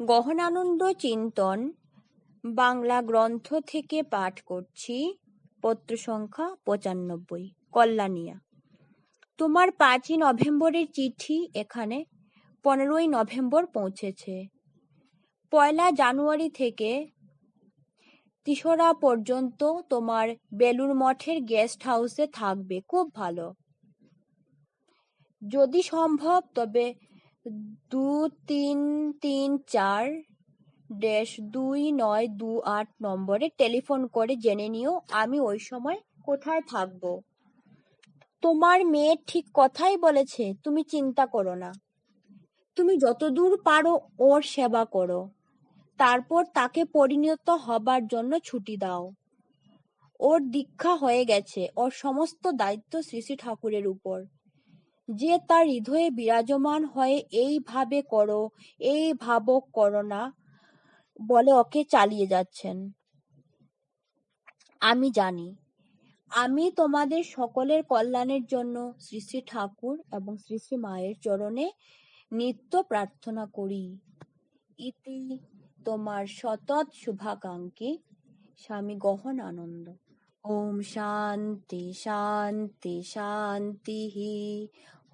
গহনানন্দ চিন্তন, বাংলা গ্রন্থ থেকে পাঠ করছি, পত্র সংখ্যা পঁচানব্বই, কল্যাণিয়া। তোমার পাঁচই নভেম্বরের চিঠি এখানে পনেরোই নভেম্বর পৌঁছেছে। পয়লা জানুয়ারি থেকে তিসরা পর্যন্ত তোমার বেলুর মঠের গেস্ট হাউসে থাকবে, খুব ভালো। যদি সম্ভব, তবে দু তিন তিন চার ড্যাশ দুই নয় দু আট নম্বরে টেলিফোন করে জেনে নিও আমি ওই সময় কোথায় থাকব। তোমার মেয়ে ঠিক কথাই বলেছে, তুমি চিন্তা করো না। তুমি যতদূর পারো ওর সেবা করো। তারপর তাকে পরিণত হবার জন্য ছুটি দাও। ওর দীক্ষা হয়ে গেছে, ওর সমস্ত দায়িত্ব শ্রী শ্রী ঠাকুরের উপর। যে তার হৃদয়ে বিরাজমান হয়ে এইভাবে করো, এই ভাব করো না বলে ওকে চালিয়ে যাচ্ছেন। আমি জানি, আমি তোমাদের সকলের কল্যাণের জন্য শ্রী শ্রী ঠাকুর এবং শ্রী শ্রী মায়ের চরণে নিত্য প্রার্থনা করি। ইতি তোমার সতত শুভাকাঙ্ক্ষী স্বামী গহন আনন্দ ওম শান্তি শান্তি শান্তি